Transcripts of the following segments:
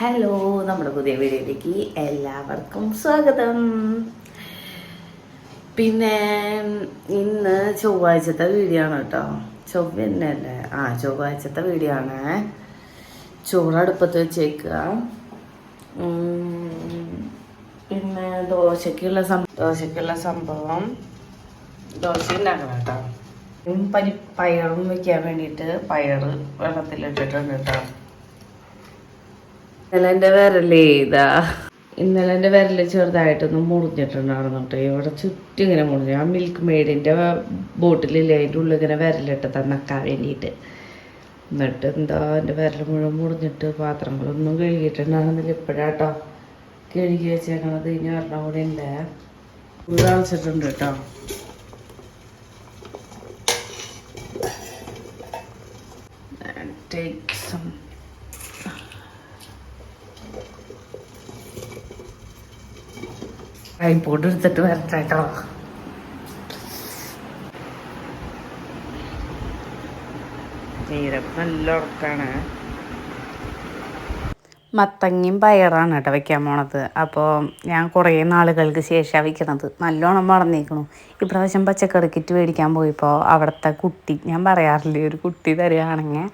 Hello നമ്മുടെ പുതിയ വീഡിയോയിലേക്ക് എല്ലാവർക്കും സ്വാഗതം. പിന്നെ ഇന്ന് ചൊവ്വാഴ്ചത്തെ വീഡിയോ ആണ് കേട്ടോ. ചൊവ്വ ആ ചൊവ്വാഴ്ചത്തെ വീഡിയോ ആണ്. ചോറടുപ്പത്ത് വെച്ചേക്കുക. പിന്നെ ദോശക്കുള്ള സം ദോശക്കുള്ള സംഭവം ദോശ ഉണ്ടാക്കണം കേട്ടോ. പരി പയറും വെക്കാൻ വേണ്ടിയിട്ട് പയറ് വെള്ളത്തിലിട്ടിട്ടുണ്ട് കേട്ടോ. ഇന്നലെ വിരലേ ഇതാ ഇന്നലെ എന്റെ വിരൽ ചെറുതായിട്ടൊന്ന് മുറിഞ്ഞിട്ടുണ്ടായിരുന്നു കേട്ടോ ഇവിടെ ചുറ്റും ഇങ്ങനെ മുറിഞ്ഞു. ആ മിൽക്ക് മെയ്ഡിന്റെ ബോട്ടിലില്ലേ അതിന്റെ ഉള്ളിൽ ഇങ്ങനെ വിരലിട്ട് തന്നക്കാൻ വേണ്ടിയിട്ട് എന്നിട്ട് എന്താ എന്റെ വിരൽ മുഴുവൻ മുറിഞ്ഞിട്ട് പാത്രങ്ങളൊന്നും കഴുകിയിട്ടുണ്ടാകുന്നില്ല ഇപ്പോഴാട്ടോ കഴുകി വെച്ചേക്കണത്. ഇനി ഒരെണ്ണം കൂടെ ഉണ്ട്. ഒരാളിച്ചിട്ടുണ്ട് കേട്ടോ. Take some ട്രൈപോഡ് എടുത്തിട്ട് വരട്ടെ കേട്ടോ. നീരപ്പ് നല്ല ഉറക്കാണ്. മത്തങ്ങയും പയറാണ് കേട്ടോ വെക്കാൻ പോണത്. അപ്പോൾ ഞാൻ കുറേ നാളുകൾക്ക് ശേഷമാണ് വെക്കണത്. നല്ലോണം മറന്നേക്കണു. ഇപ്രാവശ്യം പച്ചക്കറി കിറ്റ് മേടിക്കാൻ പോയപ്പോൾ അവിടുത്തെ കുട്ടി ഞാൻ പറയാറില്ലേ ഒരു കുട്ടി തരികയാണെങ്കിൽ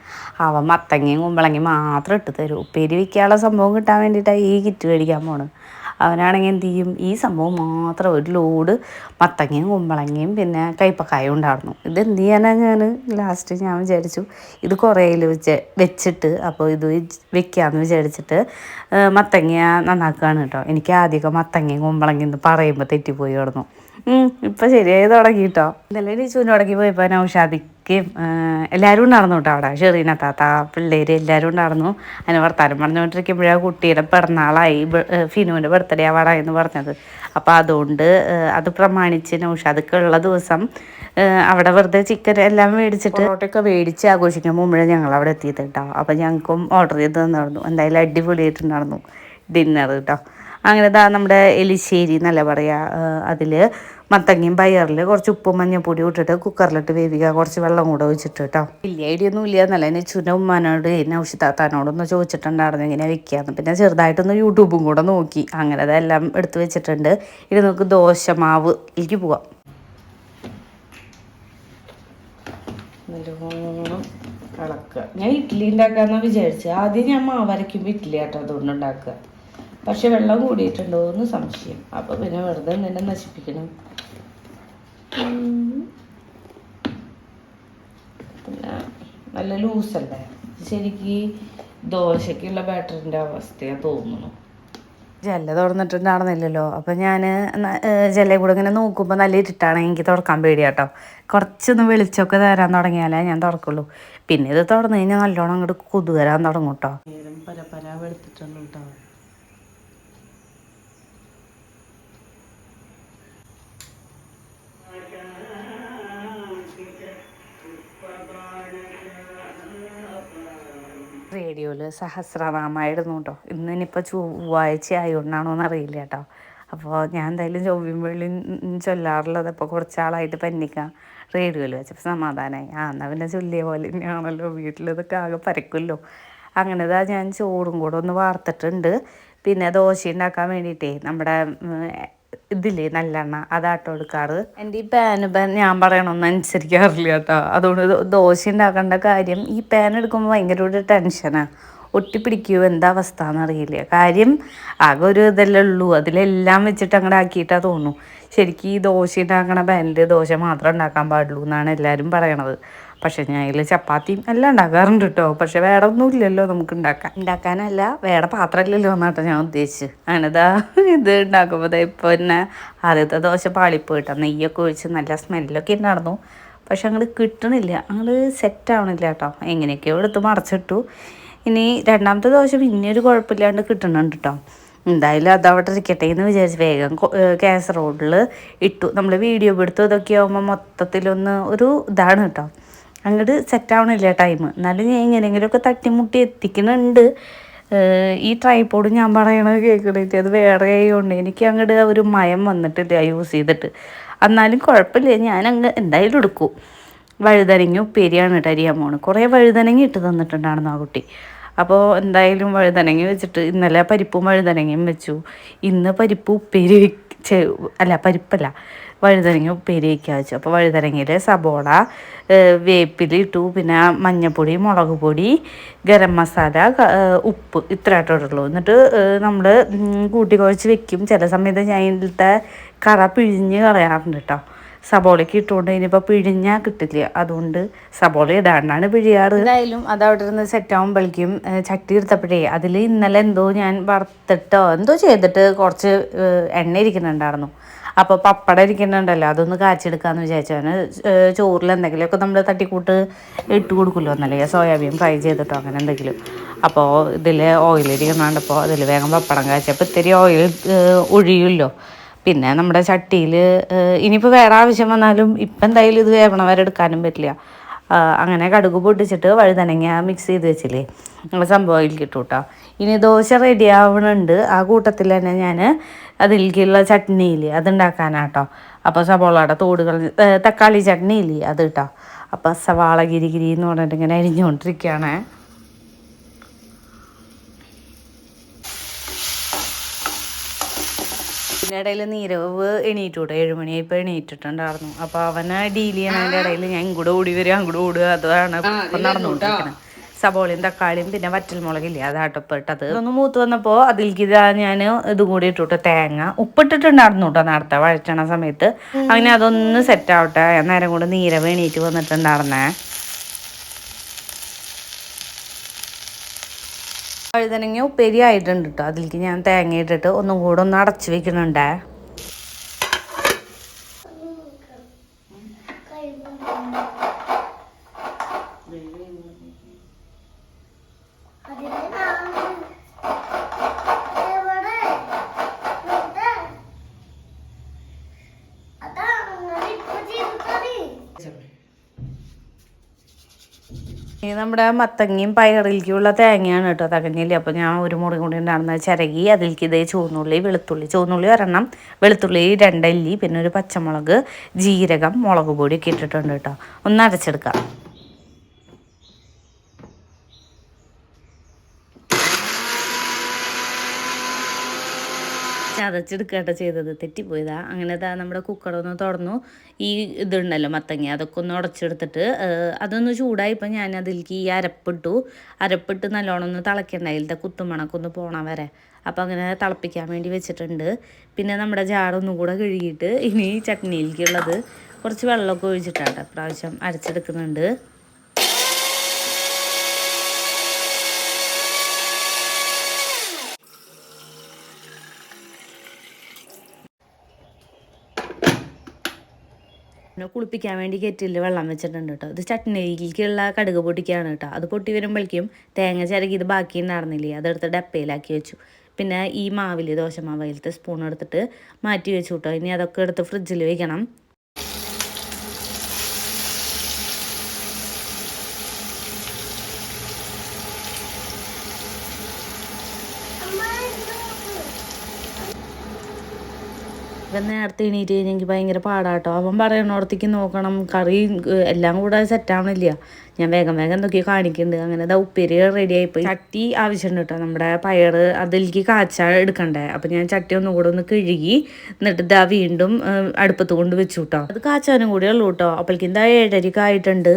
അവൻ മത്തങ്ങയും കുമ്പളങ്ങയും മാത്രം ഇട്ട് തരും. ഉപ്പേരി വെക്കാനുള്ള സംഭവം കിട്ടാൻ വേണ്ടിയിട്ടാണ് ഈ കിറ്റ് മേടിക്കാൻ പോണത്. അവനാണെങ്കിൽ എന്ത് ചെയ്യും? ഈ സംഭവം മാത്രം ഒരു ലോഡ് മത്തങ്ങയും കുമ്പളങ്ങയും പിന്നെ കയ്പക്കായും ഉണ്ടായിരുന്നു. ഇത് എന്ത് ചെയ്യാനാണ് ഞാൻ ലാസ്റ്റ് ഞാൻ വിചാരിച്ചു ഇത് കുറേയിൽ വെച്ച് വെച്ചിട്ട് അപ്പോൾ ഇത് വെക്കാമെന്ന് വിചാരിച്ചിട്ട് മത്തങ്ങ നന്നാക്കുകയാണ് കേട്ടോ. എനിക്ക് ആദ്യമൊക്കെ മത്തങ്ങയും കുമ്പളങ്ങയും എന്ന് പറയുമ്പോൾ തെറ്റിപ്പോയി കിടന്നു. ഇപ്പം ശരിയായി തുടങ്ങി കേട്ടോ. ഇന്നലെ തുടങ്ങി പോയപ്പോൾ നൗഷാദിക്കും എല്ലാവരും ഉണ്ടായിരുന്നു കേട്ടോ അവിടെ. ഷെറീന താത്ത പിള്ളേർ എല്ലാവരും ഉണ്ടായിരുന്നു. അതിന് വർത്താനം പറഞ്ഞുകൊണ്ടിരിക്കുമ്പോഴാണ് കുട്ടിയുടെ പിറന്നാളായി. ഫിനുവിന്റെ ബർത്ത്ഡേ ആവാടാ എന്ന് പറഞ്ഞത്. അപ്പോൾ അതുകൊണ്ട് അത് പ്രമാണിച്ച് നൗഷാദക്കുള്ള ദിവസം അവിടെ വെറുതെ ചിക്കൻ എല്ലാം മേടിച്ചിട്ട് പൊറോട്ടയൊക്കെ മേടിച്ച് ആഘോഷിക്കാൻ മുമ്പേ ഞങ്ങൾ അവിടെ എത്തിയത് കേട്ടോ. അപ്പോൾ ഞങ്ങൾക്കും ഓർഡർ ചെയ്ത് തന്നിരുന്നു. എന്തായാലും അടിപൊളിയായിട്ടുണ്ടായിരുന്നു ഡിന്നർ കേട്ടോ അങ്ങനെ ദാ നമ്മുടെ എലിശ്ശേരി എന്നല്ല പറയുക അതിൽ മത്തങ്ങയും പയറിൽ കുറച്ച് ഉപ്പും മഞ്ഞപ്പൊടി ഇട്ടിട്ട് കുക്കറിലിട്ട് വേവിക്കുക. കുറച്ച് വെള്ളം കൂടെ ഒഴിച്ചിട്ട് കേട്ടോ. വലിയ ഐഡിയ ഒന്നും ഇല്ല എന്നല്ല. എന്നെ ചുന ഉമ്മാനോട് ഉഷിതാത്താനോടൊന്ന് ചോദിച്ചിട്ടുണ്ടായിരുന്നു ഇങ്ങനെ വെക്കാന്ന്. പിന്നെ ചെറുതായിട്ടൊന്ന് യൂട്യൂബും കൂടെ നോക്കി. അങ്ങനെ അതെല്ലാം എടുത്ത് വെച്ചിട്ടുണ്ട്. ഇനി നമുക്ക് ദോശ മാവ് എനിക്ക് പോവാം ഇളക്കുക. ഞാൻ ഇഡ്ഡലി ഉണ്ടാക്കാന്ന് വിചാരിച്ചു. ആദ്യം ഞാൻ മാവ് അരയ്ക്കുമ്പോൾ ഇഡ്ഡലി ആട്ടോ അതുകൊണ്ട് ഉണ്ടാക്കുക. പക്ഷെ വെള്ളം കൂടിയിട്ടുണ്ടോ എന്ന് സംശയം. അപ്പോൾ പിന്നെ വെറുതെ നിന്നെ നശിപ്പിക്കണം. പിന്നെ നല്ല ലൂസല്ലേ? ശരിക്ക് ദോശയ്ക്കുള്ള ബാറ്ററിന്റെ അവസ്ഥയാ തോന്നുന്നു. ജല്ല തുറന്നിട്ടുണ്ടായിരുന്നില്ലല്ലോ. അപ്പം ഞാൻ ജല്ലയും കൂടെ ഇങ്ങനെ നോക്കുമ്പോൾ നല്ല ഇരുട്ടാണ്. എനിക്ക് തുറക്കാൻ പേടിയാട്ടോ. കുറച്ചൊന്ന് വെളിച്ചമൊക്കെ തരാൻ തുടങ്ങിയാലേ ഞാൻ തുറക്കുള്ളൂ. പിന്നെ ഇത് തുറന്നു കഴിഞ്ഞാൽ നല്ലോണം അങ്ങോട്ട് കൊതുകരാൻ തുടങ്ങും കേട്ടോ പര പല വെളുത്തിട്ടുണ്ട് കേട്ടോ റേഡിയോയിൽ സഹസ്രനാമായിരുന്നു കേട്ടോ ഇന്ന് ഇനിയിപ്പോൾ ചൊവ്വാഴ്ച ആയതുകൊണ്ടാണോ എന്നറിയില്ല കേട്ടോ അപ്പോൾ ഞാൻ എന്തായാലും ചൊവ്വയും വെള്ളിയും ചൊല്ലാറുള്ളത് ഇപ്പോൾ കുറച്ചാളായിട്ട് പന്നിക്കാം റേഡിയോയിൽ വെച്ചപ്പോൾ സമാധാനമായി ആ എന്നാൽ പിന്നെ ചൊല്ലിയ പോലെ തന്നെയാണല്ലോ. വീട്ടിലിതൊക്കെ ആകെ പരക്കുമല്ലോ. അങ്ങനെ ഇതാ ഞാൻ ചോറും കൂടെ ഒന്ന് വാർത്തിട്ടുണ്ട്. പിന്നെ ദോശ ഉണ്ടാക്കാൻ വേണ്ടിയിട്ടേ നമ്മുടെ ഇതില്ലേ നല്ലെണ്ണ? അതാട്ടോ എടുക്കാറ്. എന്റെ ഈ പാന് പാൻ ഞാൻ പറയണമെന്ന് അനുസരിക്കാറില്ല കേട്ടോ. അതുകൊണ്ട് ദോശ ഉണ്ടാക്കേണ്ട കാര്യം ഈ പാൻ എടുക്കുമ്പോൾ ഭയങ്കര ഒരു ടെൻഷനാണ് ഒട്ടിപ്പിടിക്കുമോ എന്താ അവസ്ഥ എന്നറിയില്ല കാര്യം ആകെ ഒരു ഇതല്ലേ ഉള്ളൂ. അതിലെല്ലാം വെച്ചിട്ട് അങ്ങോട്ട് ആക്കിയിട്ടാ തോന്നുന്നു. ശരിക്കും ഈ ദോശ ഉണ്ടാക്കണ പാനിൽ ദോശ മാത്രം ഉണ്ടാക്കാൻ പാടുള്ളൂ എന്നാണ് എല്ലാവരും പറയണത്. പക്ഷെ ഞാൻ അതിൽ ചപ്പാത്തിയും എല്ലാം ഉണ്ടാക്കാറുണ്ട് കേട്ടോ പക്ഷെ വേറെ ഒന്നും ഇല്ലല്ലോ നമുക്ക് ഉണ്ടാക്കാൻ. ഉണ്ടാക്കാനല്ല വേറെ പാത്രമില്ലല്ലോ എന്നാട്ടോ ഞാൻ ഉദ്ദേശിച്ച് അങ്ങനെതാ ഇത് ഉണ്ടാക്കുമ്പോൾ ദേ ഇപ്പോൾ തന്നെ ആദ്യത്തെ ദോശ പാളിപ്പോയിട്ടോ നെയ്യൊക്കെ ഒഴിച്ച് നല്ല സ്മെല്ലൊക്കെ ഉണ്ടായിരുന്നു. പക്ഷെ അങ്ങോട്ട് കിട്ടണില്ല. അങ്ങോട്ട് സെറ്റ് ആവണില്ല കേട്ടോ എങ്ങനെയൊക്കെയോ എടുത്ത് മറച്ചിട്ടു. ഇനി രണ്ടാമത്തെ ദോശ പിന്നെ ഒരു കുഴപ്പമില്ലാണ്ട് കിട്ടുന്നുണ്ട് കേട്ടോ എന്തായാലും അതവിടെ ഇരിക്കട്ടെ എന്ന് വിചാരിച്ച് വേഗം കാസറോഡിൽ ഇട്ടു. നമ്മൾ വീഡിയോ എടുത്തു ഇതൊക്കെ ആകുമ്പോൾ മൊത്തത്തിലൊന്ന് ഒരു ഇതാണ് കേട്ടോ അങ്ങോട്ട് സെറ്റാവണില്ല ടൈം എന്നാലും ഞാൻ എങ്ങനെയെങ്കിലുമൊക്കെ തട്ടിമുട്ടി എത്തിക്കുന്നുണ്ട്. ഈ ട്രൈപ്പോഡ് ഞാൻ പറയണത് കേൾക്കണില്ല അത് വേറെ ആയതുകൊണ്ട് എനിക്ക് അങ്ങോട്ട് ഒരു മയം വന്നിട്ടില്ല യൂസ് ചെയ്തിട്ട്. എന്നാലും കുഴപ്പമില്ല ഞാൻ അങ്ങ് എന്തായാലും എടുക്കും. വഴുതനങ്ങ ഉപ്പേരിയാണ് കേട്ടോ അരിയാൻ പോണ് കുറേ വഴുതനങ്ങ ഇട്ട് തന്നിട്ടുണ്ടായിരുന്നു ആ കുട്ടി. അപ്പോൾ എന്തായാലും വഴുതനങ്ങ വെച്ചിട്ട് ഇന്നലെ പരിപ്പും വഴുതനങ്ങയും വെച്ചു. ഇന്ന് പരിപ്പ് ഉപ്പേരി അല്ല പരിപ്പല്ല. വഴുതനങ്ങ ഉപ്പേരിയൊക്കെ വെച്ചു. അപ്പോൾ വഴുതനങ്ങയിൽ സബോള വേപ്പിലിട്ടു പിന്നെ മഞ്ഞൾപ്പൊടി മുളക് പൊടി ഗരം മസാല ഉപ്പ് ഇത്ര ആയിട്ടുള്ളൂ എന്നിട്ട് നമ്മൾ കൂട്ടി കുഴച്ച് വെക്കും. ചില സമയത്ത് ഞാൻ ഇതിലത്തെ കറ പിഴിഞ്ഞ് കളയാറുണ്ട് കേട്ടോ സബോളയ്ക്ക് ഇട്ടുകൊണ്ട് ഇനിയിപ്പോൾ പിഴിഞ്ഞാൽ കിട്ടില്ല. അതുകൊണ്ട് സബോള ഇടാണ്ടാണ് പിഴിയാറ്. എന്തായാലും അത് അവിടെ ഇരുന്ന് സെറ്റ് ആകുമ്പോഴേക്കും ചട്ടി എടുത്തപ്പോഴേ അതിൽ ഇന്നലെ എന്തോ ഞാൻ വറുത്തിട്ടോ എന്തോ ചെയ്തിട്ട് കുറച്ച് എണ്ണ ഇരിക്കുന്നുണ്ടായിരുന്നു. അപ്പോൾ പപ്പടം ഇരിക്കുന്നുണ്ടല്ലോ അതൊന്ന് കാച്ചെടുക്കാമെന്ന് വിചാരിച്ചാണ് ചോറിൽ എന്തെങ്കിലുമൊക്കെ നമ്മൾ തട്ടിക്കൂട്ട് ഇട്ട് കൊടുക്കുമല്ലോ എന്നല്ലേ സോയാബീൻ ഫ്രൈ ചെയ്തിട്ടോ അങ്ങനെ എന്തെങ്കിലും. അപ്പോൾ ഇതിൽ ഓയിൽ ഇരിക്കുന്നുണ്ടപ്പോൾ അതിൽ വേഗം പപ്പടം കാച്ചപ്പോൾ ഇത്തിരി ഓയിൽ ഒഴിയുമല്ലോ. പിന്നെ നമ്മുടെ ചട്ടിയിൽ ഇനിയിപ്പോൾ വേറെ ആവശ്യം വന്നാലും ഇപ്പം എന്തായാലും ഇത് വേവണ വരെ എടുക്കാനും പറ്റില്ല. അങ്ങനെ കടുക് പൊട്ടിച്ചിട്ട് വഴുതനങ്ങ മിക്സ് ചെയ്ത് വെച്ചില്ലേ നമ്മൾ സംഭവം കിട്ടും കേട്ടോ. ഇനി ദോശ റെഡി ആവണുണ്ട്. ആ കൂട്ടത്തിൽ തന്നെ ഞാൻ അതിലേക്കുള്ള ചട്നിയില്ലേ അതുണ്ടാക്കാനാട്ടോ. അപ്പോൾ സവോളയുടെ തോടുകൾ തക്കാളി ചട്നി ഇല്ലേ? അത് കേട്ടോ അപ്പോൾ സവാള ഗിരി ഗിരി എന്ന് പറഞ്ഞിട്ട് ഇങ്ങനെ അരിഞ്ഞുകൊണ്ടിരിക്കുകയാണേ പിന്നെ ഇടയിൽ നീരവ് എണീറ്റൂട്ടെ. ഏഴുമണിയായിപ്പോൾ എണീറ്റിട്ടുണ്ടായിരുന്നു. അപ്പോൾ അവനെ ഡീൽ ചെയ്യണതിന്റെ ഇടയിൽ ഞാൻ ഇങ്ങോട്ട് ഓടി വരിക അങ്ങോട്ട് ഓടുക. അതാണ് ഇപ്പം നടന്നുകൊണ്ടിരിക്കുന്നത് സബോളയും തക്കാളിയും പിന്നെ വറ്റൽമുളകില്ലേ അതാട്ടോ ഇട്ടത് ഒന്ന് മൂത്ത് വന്നപ്പോൾ അതിൽ ഇതാ ഞാൻ ഇതും കൂടി ഇട്ടിട്ട് തേങ്ങ. ഉപ്പിട്ടിട്ടുണ്ടായിരുന്നു കേട്ടോ നേരത്തെ വഴച്ചണ സമയത്ത്. അങ്ങനെ അതൊന്ന് സെറ്റ് ആവട്ടെ നേരം കൊണ്ട് നീര വേണീറ്റ് വന്നിട്ടുണ്ടായിരുന്നേ. വഴുതനങ്ങ ഉപ്പേരി ആയിട്ടുണ്ട് കേട്ടോ അതിലേക്ക് ഞാൻ തേങ്ങ ഇട്ടിട്ട് ഒന്നും കൂടെ ഒന്ന് അടച്ചു വെക്കുന്നുണ്ടേ. നമ്മുടെ മത്തങ്ങയും പയറിലേക്കുള്ള തേങ്ങയാണ് കേട്ടോ തകഞ്ഞില്ല? അപ്പോൾ ഞാൻ ഒരു മുറി കൂടി ഉണ്ടാകുന്ന ചിരകി അതിലേക്ക് ഇതേ ചുവന്നുള്ളി വെളുത്തുള്ളി. ചുവന്നുള്ളി ഒരെണ്ണം വെളുത്തുള്ളി രണ്ടല്ലി പിന്നെ ഒരു പച്ചമുളക് ജീരകം മുളക് പൊടി ഒക്കെ ഇട്ടിട്ടുണ്ട് കേട്ടോ. ഒന്ന് അരച്ചെടുക്കാം. ചതച്ചെടുക്കട്ടെ ചെയ്തത്. തെറ്റിപ്പോയതാ. അങ്ങനെ നമ്മുടെ കുക്കറൊന്ന് തുറന്നു ഈ ഇതുണ്ടല്ലോ മത്തങ്ങ അതൊക്കെ ഒന്ന് ഉടച്ചെടുത്തിട്ട് അതൊന്ന് ചൂടായിപ്പോൾ ഞാൻ അതിലേക്ക് ഈ അരപ്പിട്ടു. അരപ്പിട്ട് നല്ലോണം ഒന്ന് തിളയ്ക്കണ്ട. കുത്തുമണക്കൊന്ന് പോകണം വരെ. അപ്പോൾ അങ്ങനെ തിളപ്പിക്കാൻ വേണ്ടി വെച്ചിട്ടുണ്ട്. പിന്നെ നമ്മുടെ ജാറൊന്നും കൂടെ കഴുകിയിട്ട് ഇനി ചട്നിയിലേക്കുള്ളത് കുറച്ച് വെള്ളമൊക്കെ ഒഴിച്ചിട്ടാണ് പ്രാവശ്യം അരച്ചെടുക്കുന്നുണ്ട്. പിന്നെ കുളിപ്പിക്കാൻ വേണ്ടി കെറ്റിൽ വെള്ളം വെച്ചിട്ടുണ്ട് കേട്ടോ. ഇത് ചട്നിയിലേക്കുള്ള കടുക് പൊട്ടിക്കുകയാണ് കേട്ടോ. അത് പൊട്ടി വരുമ്പോഴേക്കും തേങ്ങ ചിരകി ഇത് ബാക്കി ഉണ്ടായിരുന്നില്ലേ? അതെടുത്ത് ഡപ്പയിലാക്കി വെച്ചു. പിന്നെ ഈ മാവിൽ ദോശമാവിലത്തെ സ്പൂൺ എടുത്തിട്ട് മാറ്റി വെച്ചു കേട്ടോ. ഇനി അതൊക്കെ എടുത്ത് ഫ്രിഡ്ജിൽ വെക്കണം. ഇവൻ നേരത്തെ എണീറ്റ് കഴിഞ്ഞാൽ എനിക്ക് ഭയങ്കര പാടാട്ടോ. അവൻ പറയണോടത്തേക്ക് നോക്കണം കറി എല്ലാം കൂടെ സെറ്റാവണില്ല ഞാൻ വേഗം വേഗം എന്തൊക്കെയോ കാണിക്കുന്നുണ്ട് അങ്ങനെ ദാ ഉപ്പേരി റെഡി ആയിപ്പോയി ചട്ടി ആവശ്യമുണ്ട് കേട്ടോ നമ്മുടെ പയർ അതിലേക്ക് കാച്ച എടുക്കണ്ടേ. അപ്പം ഞാൻ ചട്ടി ഒന്നും കൂടെ ഒന്ന് കഴുകി എന്നിട്ട് ഇതാ വീണ്ടും അടുപ്പത്ത് കൊണ്ട് വെച്ചു കേട്ടോ അത് കാച്ചാനും കൂടെ ഉള്ളൂ കേട്ടോ അപ്പോഴേക്കും എന്താ ഏഴരക്ക് ആയിട്ടുണ്ട്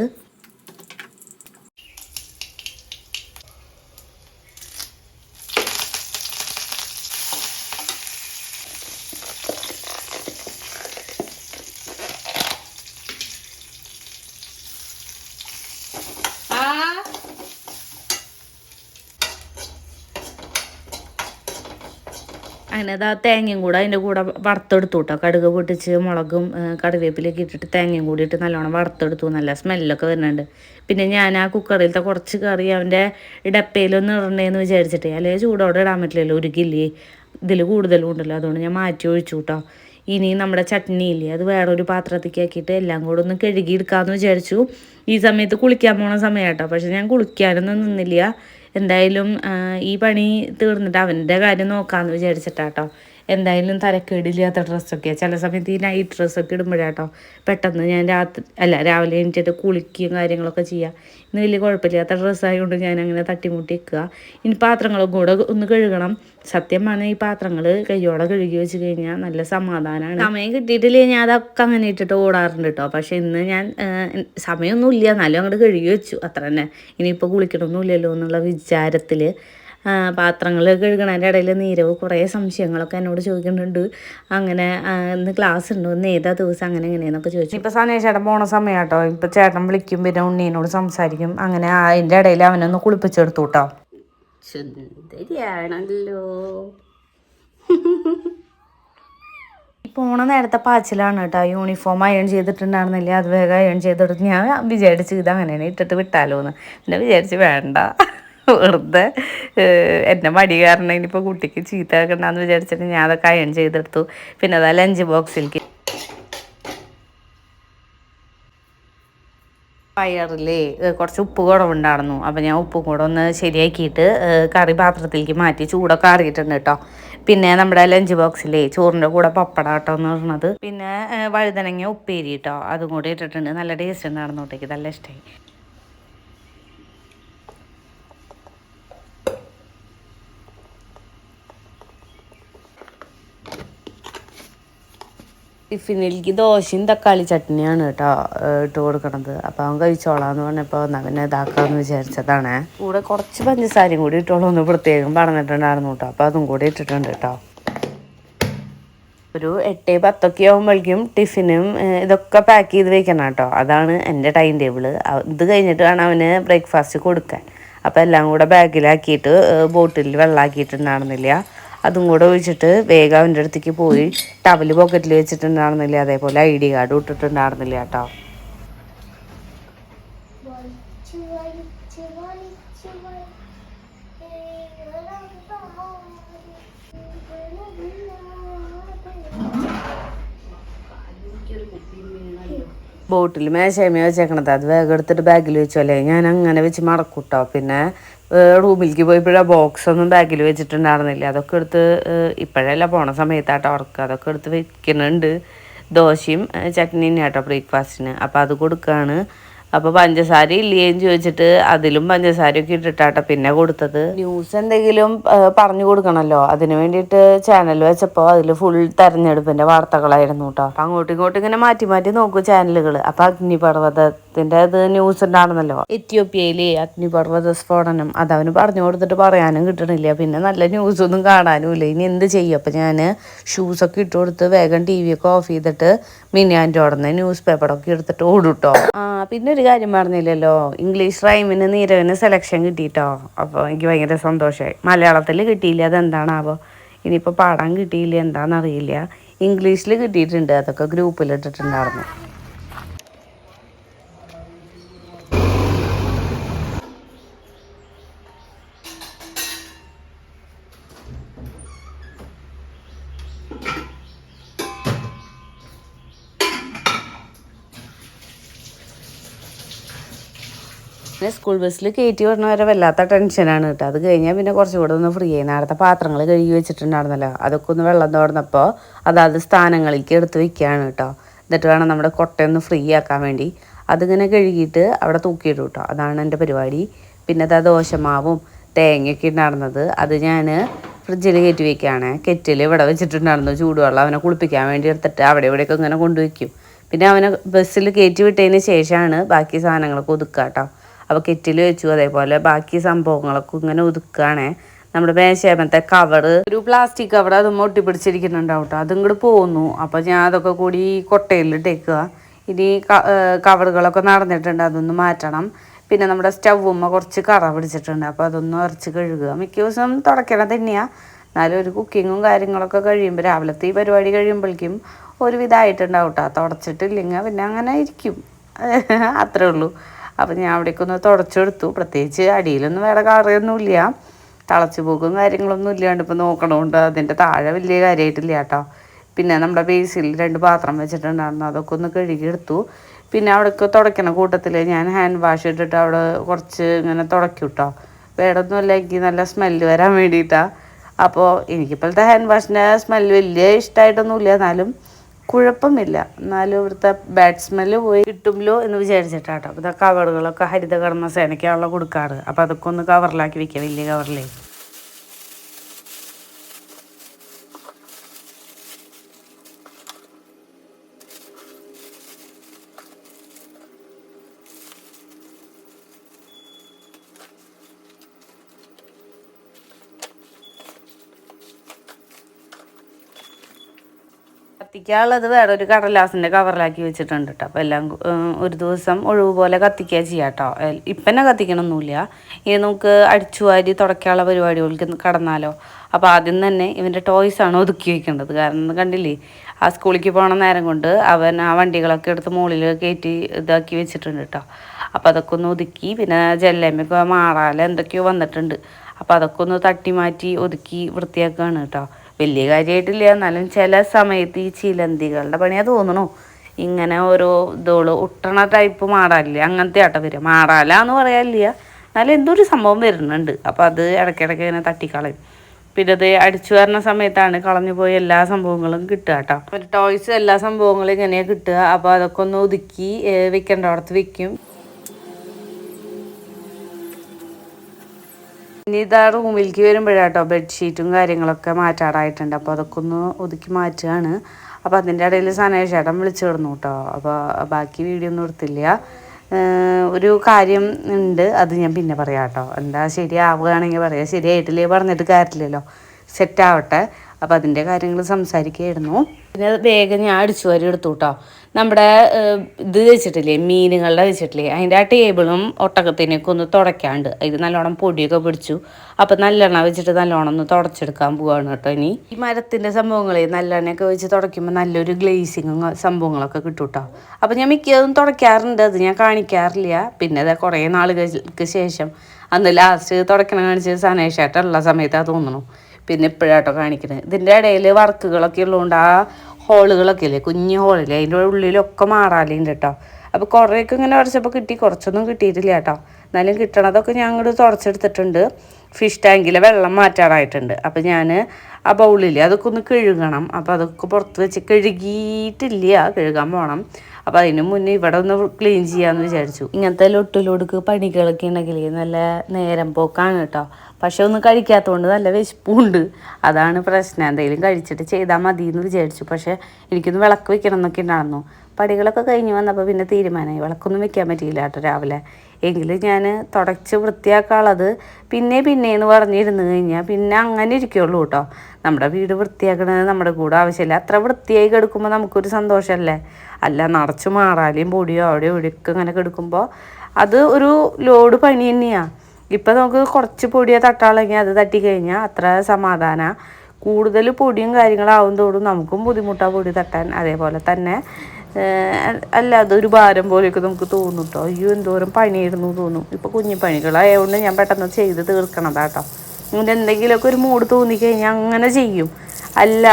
അങ്ങനെ അത് തേങ്ങയും കൂടെ അതിന്റെ കൂടെ വറുത്തെടുത്തു കേട്ടോ കടുക് പൊട്ടിച്ച് മുളകും കടുവേപ്പിലേക്ക് ഇട്ടിട്ട് തേങ്ങയും കൂടി ഇട്ട് നല്ലോണം വറുത്തെടുത്തു നല്ല സ്മെല്ലൊക്കെ വരുന്നുണ്ട്. പിന്നെ ഞാൻ ആ കുക്കറിലത്തെ കുറച്ച് കറി അവന്റെ ഡപ്പയിലൊന്നും ഇടണേന്ന് വിചാരിച്ചിട്ട്. അല്ലെങ്കിൽ ചൂടോടെ ഇടാൻ പറ്റില്ലല്ലോ ഒരു കില്ലി ഇതിൽ കൂടുതലും ഉണ്ടല്ലോ അതുകൊണ്ട് ഞാൻ മാറ്റി ഒഴിച്ചു കേട്ടോ ഇനി നമ്മുടെ ചട്നി ഇല്ലേ അത് വേറൊരു പാത്രത്തേക്ക് ആക്കിയിട്ട് എല്ലാം കൂടെ ഒന്ന് കഴുകിയെടുക്കാമെന്ന് വിചാരിച്ചു. ഈ സമയത്ത് കുളിക്കാൻ പോണ സമയം കേട്ടോ പക്ഷെ ഞാൻ കുളിക്കാനൊന്നും നിന്നില്ല. എന്തായാലും ഈ പണി തീർന്നിട്ട് അവന്റെ കാര്യം നോക്കാമെന്ന് വിചാരിച്ചിട്ടാട്ടോ. എന്തായാലും തരക്കേടില്ലാത്ത ഡ്രസ്സൊക്കെ. ചില സമയത്ത് ഈ നൈറ്റ് ഡ്രസ്സൊക്കെ ഇടുമ്പോഴാട്ടോ പെട്ടെന്ന് ഞാൻ രാത്രി അല്ല രാവിലെ എണീറ്റിട്ട് കുളിക്കുകയും കാര്യങ്ങളൊക്കെ ചെയ്യുക ഇന്ന് വലിയ കുഴപ്പമില്ലാത്ത ഡ്രസ്സായതുകൊണ്ട് ഞാൻ അങ്ങനെ തട്ടിമുട്ടി നിൽക്കുക. ഇനി പാത്രങ്ങളും കൂടെ ഒന്ന് കഴുകണം. സത്യമാണ് ഈ പാത്രങ്ങൾ കയ്യോടെ കഴുകി വെച്ച് കഴിഞ്ഞാൽ നല്ല സമാധാനമാണ് സമയം കിട്ടിയിട്ടില്ലേ? ഞാൻ അതൊക്കെ അങ്ങനെ ഇട്ടിട്ട് ഓടാറുണ്ട് കേട്ടോ പക്ഷേ ഇന്ന് ഞാൻ സമയമൊന്നുമില്ല. സമയമൊന്നും എന്നാലും അങ്ങോട്ട് കഴുകി വെച്ചു. അത്ര തന്നെ. ഇനിയിപ്പോൾ കുളിക്കണമൊന്നുമില്ലല്ലോ എന്നുള്ള വിചാരത്തിൽ പാത്രങ്ങൾ കഴുകണതിന്റെ ഇടയിൽ നീരവ് കുറേ സംശയങ്ങളൊക്കെ എന്നോട് ചോദിക്കുന്നുണ്ട്. അങ്ങനെ ഇന്ന് ക്ലാസ് ഉണ്ടോ ഇന്ന് ഏതാ ദിവസം? അങ്ങനെ എങ്ങനെയെന്നൊക്കെ ചോദിച്ചു. ഇപ്പോൾ സനേഷ് ചേട്ടൻ പോണ സമയം കേട്ടോ ഇപ്പോൾ ചേട്ടൻ വിളിക്കും പിന്നെ ഉണ്ണീനോട് സംസാരിക്കും. അങ്ങനെ അതിന്റെ ഇടയിൽ അവനൊന്ന് കുളിപ്പിച്ചെടുത്തു കേട്ടോ സുന്ദരിയാണല്ലോ പോണ നേരത്തെ പാച്ചിലാണ് കേട്ടോ. യൂണിഫോം അയൺ ചെയ്തിട്ടുണ്ടായിരുന്നില്ല? അത് വേഗം അയൺ ചെയ്തെടുത്ത് ഞാൻ വിചാരിച്ചു ഇത് അങ്ങനെയാണ് ഇട്ടിട്ട് വിട്ടാലോ എന്ന് പിന്നെ വിചാരിച്ച് വേണ്ട. വെറുതെ എന്റെ മടി കാരണം ഇനിയിപ്പോൾ കുട്ടിക്ക് ചീത്ത കേൾക്കണ്ടെന്ന് വിചാരിച്ചിട്ട് ഞാൻ അതൊക്കെ അയൺ ചെയ്തെടുത്തു. പിന്നെ അതാ ലഞ്ച് ബോക്സിലേക്ക് പയറിലേ കുറച്ച് ഉപ്പ് കുറവുണ്ടായിരുന്നു. അപ്പം ഞാൻ ഉപ്പും കൂടെ ഒന്ന് ശരിയാക്കിയിട്ട് കറി പാത്രത്തിലേക്ക് മാറ്റി ചൂടൊക്കെ അറിയിട്ടുണ്ട് കേട്ടോ. പിന്നെ നമ്മുടെ ലഞ്ച് ബോക്സിലേ ചോറിന്റെ കൂടെ പപ്പടം കേട്ടോ എന്ന് പറഞ്ഞത്. പിന്നെ വഴുതനങ്ങ ഉപ്പേരി കേട്ടോ അതും കൂടി ഇട്ടിട്ടുണ്ട്. നല്ല ടേസ്റ്റ് ഉണ്ടായിരുന്നു കേട്ടോ നല്ല ഇഷ്ടമായി ടിഫിനിലേക്ക് ദോശയും തക്കാളി ചട്നിയാണ് കേട്ടോ ഇട്ട് കൊടുക്കണത്. അപ്പോൾ അവൻ കഴിച്ചോളാന്ന് പറഞ്ഞപ്പോൾ എന്നാൽ പിന്നെ ഇതാക്കാമെന്ന് വിചാരിച്ചതാണ്. കൂടെ കുറച്ച് പഞ്ചസാരയും കൂടി ഇട്ടോളൂ ഒന്ന് പ്രത്യേകം പറഞ്ഞിട്ടുണ്ടായിരുന്നു കേട്ടോ. അപ്പോൾ അതും കൂടി ഇട്ടിട്ടുണ്ട് കേട്ടോ. ഒരു എട്ട് പത്തൊക്കെ ആകുമ്പോഴേക്കും ടിഫിനും ഇതൊക്കെ പാക്ക് ചെയ്ത് വെക്കണം കേട്ടോ. അതാണ് എന്റെ ടൈം ടേബിൾ ഇത് കഴിഞ്ഞിട്ട് വേണം അവന് ബ്രേക്ക്ഫാസ്റ്റ് കൊടുക്കാൻ. അപ്പോൾ എല്ലാം കൂടെ ബാഗിലാക്കിയിട്ട് ബോട്ടിൽ വെള്ളമാക്കിയിട്ടുണ്ടായിരുന്നില്ല അതും കൂടെ ഒഴിച്ചിട്ട് വേഗം അവന്റെ അടുത്തേക്ക് പോയി ടവൽ പോക്കറ്റിൽ വെച്ചിട്ടുണ്ടായിരുന്നില്ല? അതേപോലെ ഐ ഡി കാർഡ് ഇട്ടിട്ടുണ്ടായിരുന്നില്ല കേട്ടോ ബോട്ടിൽ മേശയമേ വെച്ചേക്കണത്. അത് വേഗം എടുത്തിട്ട് ബാഗിൽ വെച്ചോ. അല്ലേ ഞാൻ അങ്ങനെ വെച്ച് മറക്കൂട്ടോ പിന്നെ റൂമിലേക്ക് പോയപ്പോഴാ ബോക്സ് ഒന്നും ബാഗിൽ വെച്ചിട്ടുണ്ടായിരുന്നില്ല. അതൊക്കെ എടുത്ത് ഇപ്പോഴല്ല പോണ സമയത്താട്ടോ അവർക്ക് അതൊക്കെ എടുത്ത് വെക്കുന്നുണ്ട്. ദോശയും ചട്നിയും കേട്ടോ ബ്രേക്ക്ഫാസ്റ്റിന് അപ്പോൾ അത് കൊടുക്കുകയാണ് അപ്പോൾ പഞ്ചസാര ഇല്ലേന്ന് ചോദിച്ചിട്ട് അതിലും പഞ്ചസാരയൊക്കെ ഇട്ടിട്ടാട്ടോ പിന്നെ കൊടുത്തത്. ന്യൂസ് എന്തെങ്കിലും പറഞ്ഞു കൊടുക്കണമല്ലോ അതിന് വേണ്ടിയിട്ട് ചാനൽ വെച്ചപ്പോൾ അതിൽ ഫുൾ തെരഞ്ഞെടുപ്പിന്റെ വാർത്തകളായിരുന്നു കേട്ടോ അപ്പം അങ്ങോട്ടും ഇങ്ങോട്ടും ഇങ്ങനെ മാറ്റി മാറ്റി നോക്കും ചാനലുകൾ അപ്പോൾ അപ്പം അഗ്നിപർവതത്തിന്റെ ഇത് ന്യൂസ് ഉണ്ടാണെന്നല്ലോ എത്യോപ്യയിലെ അഗ്നിപർവത സ്ഫോടനം അത് അവന് പറഞ്ഞു കൊടുത്തിട്ട് പറയാനും കിട്ടണില്ല. പിന്നെ നല്ല ന്യൂസ് ഒന്നും കാണാനും ഇല്ല ഇനി എന്ത് ചെയ്യും? അപ്പം ഞാൻ ഒക്കെ ഇട്ട് കൊടുത്ത് വേഗം ടി വി ഒക്കെ ഓഫ് ചെയ്തിട്ട് മിനിയാന്റെ ഉടനെ ന്യൂസ് പേപ്പറൊക്കെ എടുത്തിട്ട് ഓടുട്ടോ. ആ പിന്നെ ഒരു കാര്യം പറഞ്ഞില്ലല്ലോ. ഇംഗ്ലീഷ് റൈമിന് നീരവിന് സെലക്ഷൻ കിട്ടിയിട്ടോ അപ്പോൾ എനിക്ക് ഭയങ്കര സന്തോഷമായി മലയാളത്തിൽ കിട്ടിയില്ല? അതെന്താണാവോ? ഇനിയിപ്പോൾ പാടാൻ കിട്ടിയില്ല? എന്താണെന്നറിയില്ല ഇംഗ്ലീഷിൽ കിട്ടിയിട്ടുണ്ട്. അതൊക്കെ ഗ്രൂപ്പിൽ പിന്നെ സ്കൂൾ ബസ്സിൽ കയറ്റി വരണ വരെ വല്ലാത്ത ടെൻഷനാണ് കേട്ടോ അത് കഴിഞ്ഞാൽ പിന്നെ കുറച്ചും കൂടെ ഒന്ന് ഫ്രീ ആയി. നേരത്തെ പാത്രങ്ങൾ കഴുകി വെച്ചിട്ടുണ്ടായിരുന്നല്ലോ. അതൊക്കെ ഒന്ന് വെള്ളം തോർന്നപ്പോൾ അതാത് സ്ഥാനങ്ങളിലേക്ക് എടുത്ത് വെക്കുകയാണ് കേട്ടോ എന്നിട്ട് വേണം നമ്മുടെ കൊട്ടയൊന്ന് ഫ്രീ ആക്കാൻ വേണ്ടി. അതിങ്ങനെ കഴുകിയിട്ട് അവിടെ തൂക്കിയിടും കേട്ടോ അതാണ് എന്റെ പരിപാടി. പിന്നെ അതാ ദോശമാവും തേങ്ങയൊക്കെ ഉണ്ടായിരുന്നത് അത് ഞാൻ ഫ്രിഡ്ജിൽ കയറ്റി വെക്കുകയാണ് കെറ്റിൽ ഇവിടെ വെച്ചിട്ടുണ്ടായിരുന്നു ചൂടുവെള്ളം. അവനെ കുളിപ്പിക്കാൻ വേണ്ടി എടുത്തിട്ട് അവിടെ ഇവിടെയൊക്കെ ഇങ്ങനെ കൊണ്ടുവയ്ക്കും പിന്നെ അവനെ ബസ്സിൽ കയറ്റി വിട്ടതിന് ശേഷമാണ് ബാക്കി സാധനങ്ങളൊക്കെ ഒതുക്കുക കേട്ടോ അപ്പോൾ കെറ്റിൽ വെച്ചു അതേപോലെ ബാക്കി സംഭവങ്ങളൊക്കെ ഇങ്ങനെ ഒതുക്കുകയാണേ നമ്മുടെ മേശേമത്തെ കവറ് ഒരു പ്ലാസ്റ്റിക് കവർ അത് ഒട്ടിപ്പിടിച്ചിരിക്കുന്നുണ്ടാവും കേട്ടോ അതും കൂടെ പോകുന്നു അപ്പോൾ ഞാൻ അതൊക്കെ കൂടി കൊട്ടയിലിട്ടേക്കുക ഇനി കവറുകളൊക്കെ നടന്നിട്ടുണ്ട്. അതൊന്ന് മാറ്റണം. പിന്നെ നമ്മുടെ സ്റ്റൗമ്മ കുറച്ച് കറ പിടിച്ചിട്ടുണ്ട്. അപ്പോൾ അതൊന്ന് ഉറച്ച് കഴുകുക. മിക്ക ദിവസം തുടയ്ക്കണത് തന്നെയാണ് എന്നാലും ഒരു കുക്കിങ്ങും കാര്യങ്ങളൊക്കെ കഴിയുമ്പോൾ രാവിലത്തെ ഈ പരിപാടി കഴിയുമ്പോഴേക്കും ഒരുവിധമായിട്ടുണ്ടാവും കേട്ടോ തുടച്ചിട്ടില്ലെങ്കിൽ പിന്നെ അങ്ങനെ ഇരിക്കും. അത്രേ ഉള്ളൂ. അപ്പം ഞാൻ അവിടേക്ക് ഒന്ന് തുടച്ചെടുത്തു. പ്രത്യേകിച്ച് അടിയിലൊന്നും വേറെ കറിയൊന്നുമില്ല തളച്ചു പോക്കും കാര്യങ്ങളൊന്നും ഇല്ലാണ്ട് ഇപ്പോൾ നോക്കണമുണ്ട് അതിന്റെ താഴെ വലിയ കാര്യമായിട്ടില്ല കേട്ടോ. പിന്നെ നമ്മുടെ ബേസിൽ രണ്ട് പാത്രം വെച്ചിട്ടുണ്ടായിരുന്നു. അതൊക്കെ ഒന്ന് കഴുകിയെടുത്തു. പിന്നെ അവിടേക്ക് തുടയ്ക്കണ കൂട്ടത്തിൽ ഞാൻ ഹാൻഡ് വാഷ് ഇട്ടിട്ട് അവിടെ കുറച്ച് ഇങ്ങനെ തുടയ്ക്കും കേട്ടോ. വേടൊന്നുമല്ല എനിക്ക് നല്ല സ്മെല്ല് വരാൻ വേണ്ടിയിട്ടാണ് അപ്പോൾ എനിക്കിപ്പോഴത്തെ ഹാൻഡ് വാഷിന്റെ സ്മെല്ല് വലിയ ഇഷ്ടമായിട്ടൊന്നുമില്ല എന്നാലും കുഴപ്പമില്ല. എന്നാലും ഇവിടുത്തെ ബാഡ് സ്മെല്ല് പോയി കിട്ടുമല്ലോ എന്ന് വിചാരിച്ചിട്ടാട്ടോ. അപ്പോൾ കവറുകളൊക്കെ ഹരിതകർമ്മ സേനയ്ക്കാണല്ലോ കൊടുക്കാറ്. അപ്പോൾ അതൊക്കെ ഒന്ന് കവറിലാക്കി വെക്കുക വലിയ കവറിലേ കത്തിക്കാനുള്ളത് വേറെ ഒരു കടലാസിന്റെ കവറിലാക്കി വെച്ചിട്ടുണ്ട് കേട്ടോ അപ്പോൾ എല്ലാം ഒരു ദിവസം ഒഴിവ് പോലെ കത്തിക്കുക ചെയ്യാം കേട്ടോ ഇപ്പം തന്നെ കത്തിക്കണമൊന്നുമില്ല ഇത് നമുക്ക് അടിച്ചു വാരി തുടക്കാനുള്ള പരിപാടികൾക്ക് കടന്നാലോ. അപ്പോൾ ആദ്യം തന്നെ ഇവന്റെ ടോയ്സാണ് ഒതുക്കി വെക്കേണ്ടത്. കാരണം കണ്ടില്ലേ ആ സ്കൂളിലേക്ക് പോകണ നേരം കൊണ്ട് അവൻ ആ വണ്ടികളൊക്കെ എടുത്ത് മുകളിൽ കയറ്റി ഇതാക്കി വെച്ചിട്ടുണ്ട് കേട്ടോ അപ്പോൾ അതൊക്കെ ഒന്ന് ഒതുക്കി പിന്നെ ജല്ലമ്മയ്ക്ക് മാറാല എന്തൊക്കെയോ വന്നിട്ടുണ്ട്. അപ്പോൾ അതൊക്കെ ഒന്ന് തട്ടി മാറ്റി ഒതുക്കി വൃത്തിയാക്കുകയാണ് കേട്ടോ വലിയ കാര്യമായിട്ടില്ല എന്നാലും ചില സമയത്ത് ഈ ചിലന്തികളുടെ പണിയാ തോന്നണു. ഇങ്ങനെ ഓരോ ഇതോൾ ഒട്ടണ ടൈപ്പ് മാടാലില്ല അങ്ങനത്തെ ആട്ടം വരിക മാടാല എന്ന് പറയാനില്ല. എന്നാലും എന്തോ ഒരു സംഭവം വരുന്നുണ്ട്. അപ്പോൾ അത് ഇടയ്ക്കിടയ്ക്ക് ഇങ്ങനെ തട്ടിക്കളയും. പിന്നെ അത് അടിച്ചു വരുന്ന സമയത്താണ് കളഞ്ഞു പോയ എല്ലാ സംഭവങ്ങളും കിട്ടുക കേട്ടോ ടോയ്സ് എല്ലാ സംഭവങ്ങളും ഇങ്ങനെയാണ് കിട്ടുക അപ്പോൾ അതൊക്കെ ഒന്ന് ഒതുക്കി വെക്കേണ്ട? അടുത്ത് വെക്കും. ഇനി ഇതാ റൂമിലേക്ക് വരുമ്പോഴാട്ടോ ബെഡ്ഷീറ്റും കാര്യങ്ങളൊക്കെ മാറ്റാറായിട്ടുണ്ട്. അപ്പോൾ അതൊക്കെ ഒന്ന് ഒതുക്കി മാറ്റുകയാണ്. അപ്പോൾ അതിന്റെ ഇടയിൽ സനേഷ് ചേട്ടൻ വിളിച്ചു കിടന്നു കേട്ടോ. അപ്പോൾ ബാക്കി വീഡിയോ ഒന്നും എടുത്തില്ല. ഒരു കാര്യം ഉണ്ട്. അത് ഞാൻ പിന്നെ പറയാം കേട്ടോ. എന്താ ശരിയാവുകയാണെങ്കിൽ പറയാം. ശരിയായിട്ടില്ലേ പറഞ്ഞിട്ട് കാര്യമില്ലല്ലോ. സെറ്റാവട്ടെ അപ്പോൾ അതിന്റെ കാര്യങ്ങൾ സംസാരിക്കുകയായിരുന്നു. പിന്നെ വേഗം ഞാൻ അടിച്ചു വരി എടുത്തു കേട്ടോ. നമ്മുടെ ഇത് വെച്ചിട്ടില്ലേ മീനുകളുടെ വെച്ചിട്ടില്ലേ അതിന്റെ ആ ടേബിളും ഒട്ടകത്തിനൊക്കെ ഒന്ന് തുടയ്ക്കാണ്ട് അതിൽ നല്ലോണം പൊടിയൊക്കെ പിടിച്ചു. അപ്പം നല്ലെണ്ണ വെച്ചിട്ട് നല്ലോണം ഒന്ന് തുടച്ചെടുക്കാൻ പോവാണ് കേട്ടോ ഇനി. ഈ മരത്തിന്റെ സംഭവങ്ങളെ നല്ലെണ്ണയൊക്കെ വെച്ച് തുടയ്ക്കുമ്പോൾ നല്ലൊരു ഗ്ലേസിങ്ങും സംഭവങ്ങളൊക്കെ കിട്ടും കേട്ടോ. അപ്പം ഞാൻ മിക്കതും തുടയ്ക്കാറുണ്ട് അത് ഞാൻ കാണിക്കാറില്ല. പിന്നെ അത് കുറേ നാളുകൾക്ക് ശേഷം അന്ന് ലാസ്റ്റ് തുടയ്ക്കണം കാണിച്ചത് സനേഷായിട്ടുള്ള സമയത്താണ് തോന്നുന്നു പിന്നെ ഇപ്പോഴാട്ടോ കാണിക്കുന്നത് ഇതിന്റെ ഇടയിൽ വർക്കുകളൊക്കെ ഉള്ളതുകൊണ്ട് ആ ഹോളുകളൊക്കെ ഇല്ലേ കുഞ്ഞ് ഹോളില്ലേ? അതിന്റെ ഉള്ളിലൊക്കെ മാറാലുണ്ട് കേട്ടോ അപ്പോൾ കുറേയൊക്കെ ഇങ്ങനെ ഉടച്ചപ്പോൾ കിട്ടി. കുറച്ചൊന്നും കിട്ടിയിട്ടില്ല കേട്ടോ എന്നാലും കിട്ടണതൊക്കെ ഞാൻ അങ്ങോട്ട് തുടച്ചെടുത്തിട്ടുണ്ട്. ഫിഷ് ടാങ്കിലെ വെള്ളം മാറ്റാറായിട്ടുണ്ട് അപ്പോൾ ഞാൻ ആ ബൗളിൽ അതൊക്കെ ഒന്ന് കഴുകണം. അപ്പോൾ അതൊക്കെ പുറത്ത് വെച്ച് കഴുകിയിട്ടില്ല. കഴുകാൻ പോകണം അപ്പോൾ അതിന് മുന്നേ ഇവിടെ ഒന്ന് ക്ലീൻ ചെയ്യാമെന്ന് വിചാരിച്ചു. ഇങ്ങനത്തെ ലൊട്ടിലൊടുക്ക് പണികളൊക്കെ ഉണ്ടെങ്കിൽ നല്ല നേരം പോക്കാണ് കേട്ടോ പക്ഷെ ഒന്നും കഴിക്കാത്തതുകൊണ്ട് നല്ല വിശപ്പുണ്ട്. അതാണ് പ്രശ്നം. എന്തെങ്കിലും കഴിച്ചിട്ട് ചെയ്താൽ മതി എന്ന് വിചാരിച്ചു. പക്ഷെ എനിക്കൊന്ന് വിളക്ക് വെക്കണം എന്നൊക്കെ ഉണ്ടായിരുന്നു. പടികളൊക്കെ കഴിഞ്ഞ് വന്നപ്പോൾ പിന്നെ തീരുമാനമായി. വിളക്കൊന്നും വെക്കാൻ പറ്റിയില്ല കേട്ടോ രാവിലെ. എങ്കിലും ഞാൻ തുടച്ച് വൃത്തിയാക്കാനുള്ളത് പിന്നെ പിന്നെ എന്ന് പറഞ്ഞിരുന്നു കഴിഞ്ഞാൽ പിന്നെ അങ്ങനെ ഇരിക്കുള്ളൂ കേട്ടോ നമ്മുടെ വീട് വൃത്തിയാക്കണത് നമ്മുടെ കൂടെ ആവശ്യമില്ല. അത്ര വൃത്തിയായി കിടക്കുമ്പോൾ നമുക്കൊരു സന്തോഷമല്ലേ അല്ല നിറച്ച് മാറാലിയും പൊടിയോ അവിടെ ഇവിടെയൊക്കെ ഇങ്ങനെ കിടക്കുമ്പോൾ അത് ഒരു ലോഡ് പണി തന്നെയാണ് ഇപ്പം നമുക്ക് കുറച്ച് പൊടിയോ തട്ടാളെങ്കിൽ അത് തട്ടിക്കഴിഞ്ഞാൽ അത്ര സമാധാന. കൂടുതൽ പൊടിയും കാര്യങ്ങളാവും തോറും നമുക്കും ബുദ്ധിമുട്ടാണ് പൊടി തട്ടാൻ. അതേപോലെ തന്നെ ഏഹ്, ഒരു ഭാരം പോലെയൊക്കെ നമുക്ക് തോന്നും കേട്ടോ അയ്യോ എന്തോരം പണിയായിരുന്നു തോന്നും ഇപ്പോൾ കുഞ്ഞു പണികളായതുകൊണ്ട് ഞാൻ പെട്ടെന്ന് ചെയ്ത് തീർക്കണതാട്ടോ ഇങ്ങനെ എന്തെങ്കിലുമൊക്കെ ഒരു മൂഡ് തോന്നിക്കഴിഞ്ഞാൽ അങ്ങനെ ചെയ്യും. അല്ല